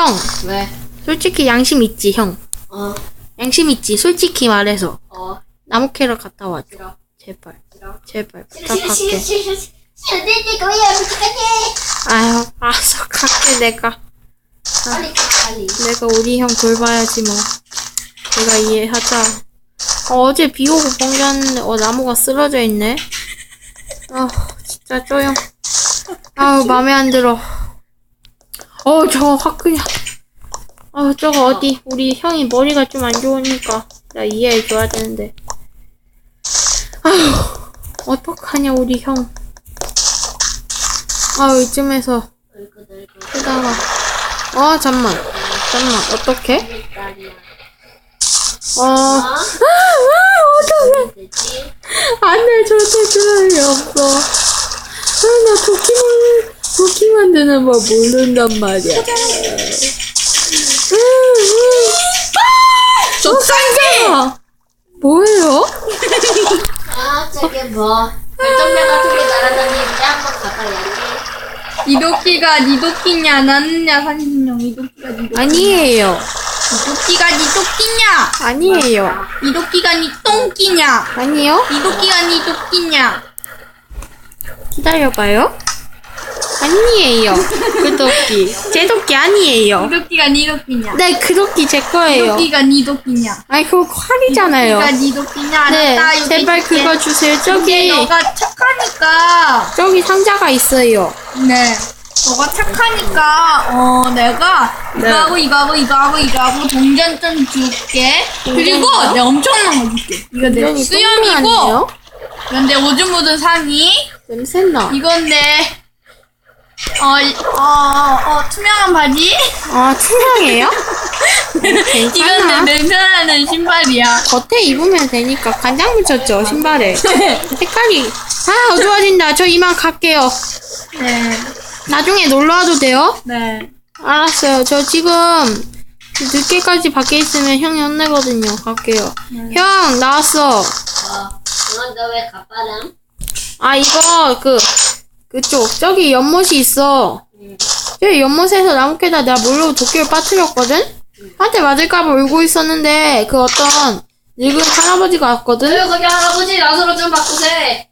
형, 왜? 솔직히 양심 있지, 형. 어, 양심 있지, 솔직히 말해서. 어, 나무 캐러 갔다 와줘. 싫어, 제발, 싫어. 제발, 싫어, 싫어, 싫어, 부탁할게. 싫어, 싫어. 싫어, 내, 내가 왜 어떡하지? 아유, 알았어, 갈게, 내가. 빨리 가, 빨리. 내가 우리 형 돌봐야지, 뭐. 내가 이해하자. 어, 어제 비 오고 번개 왔는데, 어, 나무가 쓰러져 있네. 아, 진짜 쪼용. 아우, 맘에 안 들어. 어, 저거 확 그냥. 아, 저거 어디, 우리 형이 머리가 좀 안 좋으니까. 나 이해해 줘야 되는데. 아휴, 어떡하냐, 우리 형. 아유, 이쯤에서 쓰다가. 아, 잠만. 잠만, 어떡해? 어, 어? 아, 어떡해. 안 돼, 절대 그럴 리 없어. 아, 나 도끼 만 도끼 만드는 법 모른단 말이야. 저 깜짝아! 뭐예요? 아, 저게 뭐. 별똥별 같은 게 날아다니는데 한번 가봐야지. 니도끼가 니 도끼냐 나는냐 산신령 니도끼가 니도끼 아니에요. 니도끼가 니 도끼냐 아니에요. 니도끼가 니 똥끼냐 아니요? 니도끼가 니 도끼냐 기다려봐요. 아니에요. 그 도끼. 제 도끼 아니에요. 니도끼가 니 도끼냐 네, 그 도끼 제 거예요. 니도끼가 니 도끼냐 아니, 그거 활이잖아요. 니가 니 도끼냐 네, 알았다 여기 제발 줄게. 그거 주세요. 근데 저기, 너가 착하니까 저기 상자가 있어요. 네 너가 착하니까 어 내가 네. 이거 하고 이거 하고 이거 하고 이거 하고 동전좀 줄게 그리고 동전이요? 내가 엄청난 거 줄게 이거 내 수염이고. 이건 내 오줌 묻은 상의 냄새 나. 이건 내, 어, 이- 어, 어, 투명한 바지? 아, 투명해요? 이건 괜찮아. 내 냄새나는 신발이야. 겉에 입으면 되니까 간장 묻혔죠, 신발에. 색깔이. 아, 어두워진다. 저 이만 갈게요. 네, 나중에 놀러 와도 돼요? 네. 알았어요. 저 지금 늦게까지 밖에 있으면 형이 혼내거든요. 갈게요. 형, 나왔어. 어, 너, 너왜 가빠름? 아, 이거, 그, 그쪽, 저기 연못이 있어. 저기 연못에서 나무 캐다 내가 몰로 도끼를 빠뜨렸거든? 한테 맞을까봐 울고 있었는데, 그 어떤 늙은 할아버지가 왔거든? 왜 거기 할아버지 나서로 좀 바꾸세.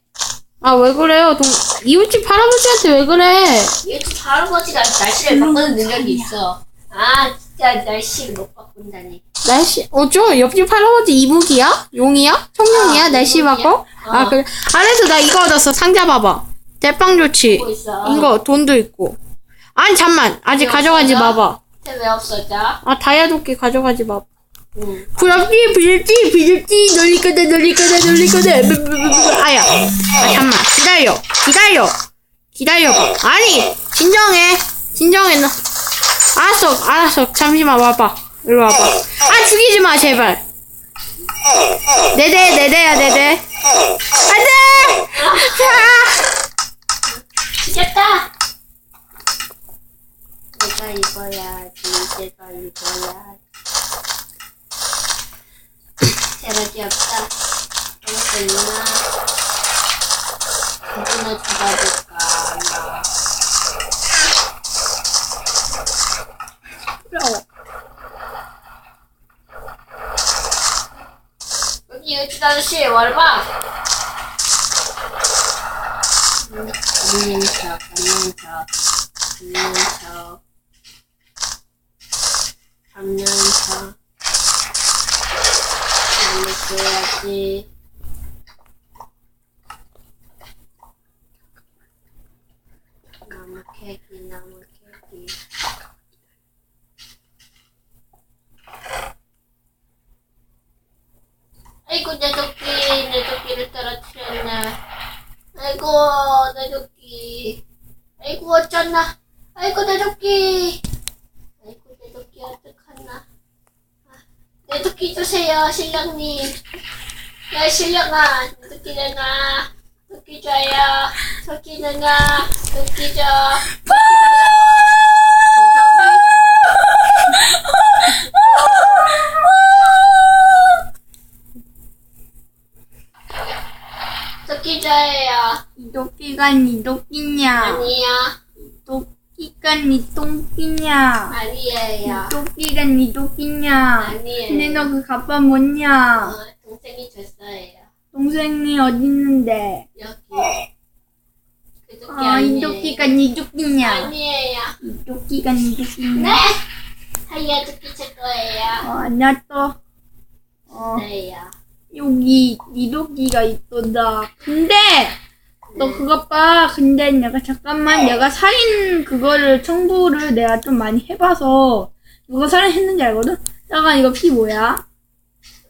아, 왜 그래요? 동, 이웃집 할아버지한테 왜 그래? 얘 할아버지가 날씨를 바꾸는 능력이 있어. 아, 진짜 날씨를 못 바꾼다니. 날씨, 어, 저 옆집 할아버지 이북이야? 용이야? 청룡이야? 아, 날씨 이북이야? 바꿔? 아, 어. 그래. 아래서 나 이거 얻었어. 상자 봐봐. 대빵 좋지? 보고 있어. 이거 돈도 있고. 아니, 잠만. 아직 이거 가져가지? 마봐. 왜 없어져? 아, 다이아 도끼 가져가지 마. 응. 부럽지, 부럽지, 부럽지, 놀릴 거다, 놀릴 거다, 놀릴 거다. 부 부 부 부. 아야. 아, 잠만. 기다려. 기다려. 기다려봐. 아니, 진정해. 진정해, 너. 알았어, 알았어. 잠시만 와봐. 일로 와봐. 아, 죽이지 마, 제발. 네대, 네대야, 네대. 안 돼! 아! 죽였다! 내가 입어야지, 내가 입어야지. 체력이 없다. 이것도 있나? 누구나 잡아볼까? 나. 여기 유치 아저씨, 와봐. 안녕 척, 안녕 척, 안녕 척, 안녕 척. 나무 줘야지. 나무 캐기, 나무 캐기. 아이고 내 도끼, 내 도끼를 떨어뜨렸네. 아이고 내 도끼 아이고 어쩌나 아이고 내 도끼 아이고 내 도끼 어떡하나 아, 내 도끼 주세요 신랑님. 야 신랑아 내 도끼 내놔. 도끼 줘요. 도끼 내놔. 도끼 줘. 도끼 줘요. 니도끼가 니 도끼냐? 아니야. 도 끼가 니똥끼 토끼냐? 아니에요. 토끼가 니 토끼냐? 아니에요. 근데 너 그 가빠 뭐냐? 어, 동생이 줬어요. 동생이 어디 있는데? 여기. 그 토끼 아, 이 아니에요. 토끼가 니 토끼냐? 아니에요. 이 토끼가 니 토끼냐? 네. 하이야 토끼 제 거예요. 어, 나 또, 어, 네요. 여기 니 토끼가 있던다. 근데, 너 그것 봐. 근데 내가 잠깐만 내가 살인 그거를 청부를 내가 좀 많이 해봐서 누가 살인했는지 알거든? 잠깐 이거 피 뭐야?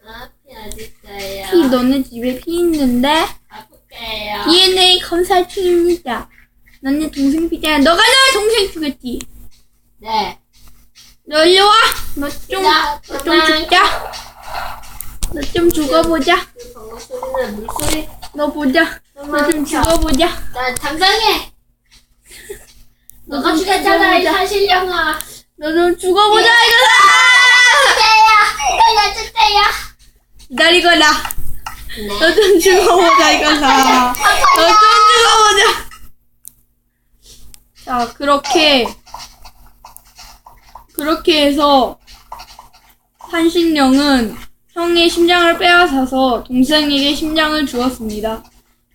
앞이 어딨어요? 피 너네 집에 피 있는데 아플게요. DNA 검사 중입니다. 너네 동생 피잖아. 너가 나 동생 죽였지? 네. 너 일로 와. 너 좀, 자, 너좀 그만. 죽자. 너 좀 죽어보자. 그 방금 소리는 물소리. 너 보자. 너좀 도망쳐. 죽어보자. 나 당장해. 너가 좀 죽였잖아 이 죽여보자. 사실령아. 너 좀 죽어보자 이거다. 주세요. 살려주세요. 기다리거라. 네. 너좀 죽어보자 이거다. 너 좀 죽어보자. 자 그렇게 그렇게 해서 한신령은 형의 심장을 빼앗아서 동생에게 심장을 주었습니다.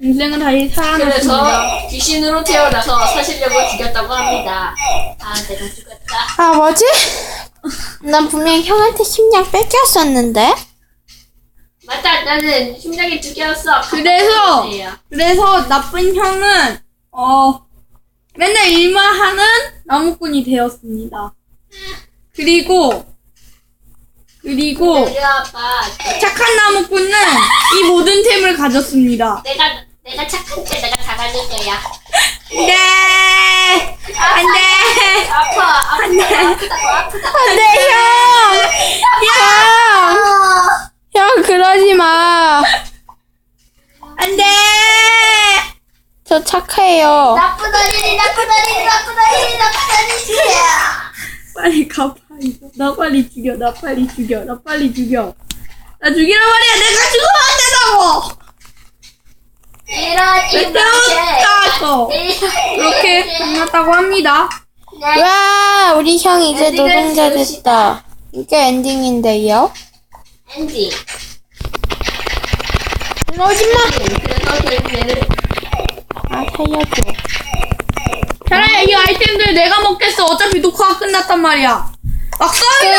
동생은 다시 살아났습니다. 그래서 귀신으로 태어나서 사실령을 죽였다고 합니다. 아 내가 죽였다. 아, 뭐지? 난 분명 형한테 심장 뺏겼었는데? 맞다 나는 심장이 두 개였어. 그래서. 그래서 나쁜 형은 어 맨날 일만 하는 나무꾼이 되었습니다. 그리고 그리고. 착한 나무꾼은 이 모든 템을 가졌습니다. 내가 내가 착한 체 내가 다 가질 거야. 네, 안돼, 아파 아프다 아프다고 아프다. 안 돼, 형! 형! 형, 그러지 마. 안돼. 저 착해요. 나쁜 어린이 나쁜 어린이 나쁜 어린이 나쁜 어린이. 빨리 갚아 이거. 나 빨리 죽여. 나 빨리 죽여. 나 빨리 죽여. 나 죽이란 말이야. 내가 죽으면 안 된다고. 때렸다고? 이렇게 끝났다고 합니다. 와, 우리 형 이제 엔딩을 노동자. 됐다. 이게 엔딩인데요? 엔딩. 그러지 마! 그래서 결국에는 아, 살려줘. 차라리 이 아이템들 내가 먹겠어. 어차피 녹화가 끝났단 말이야. 막 써요.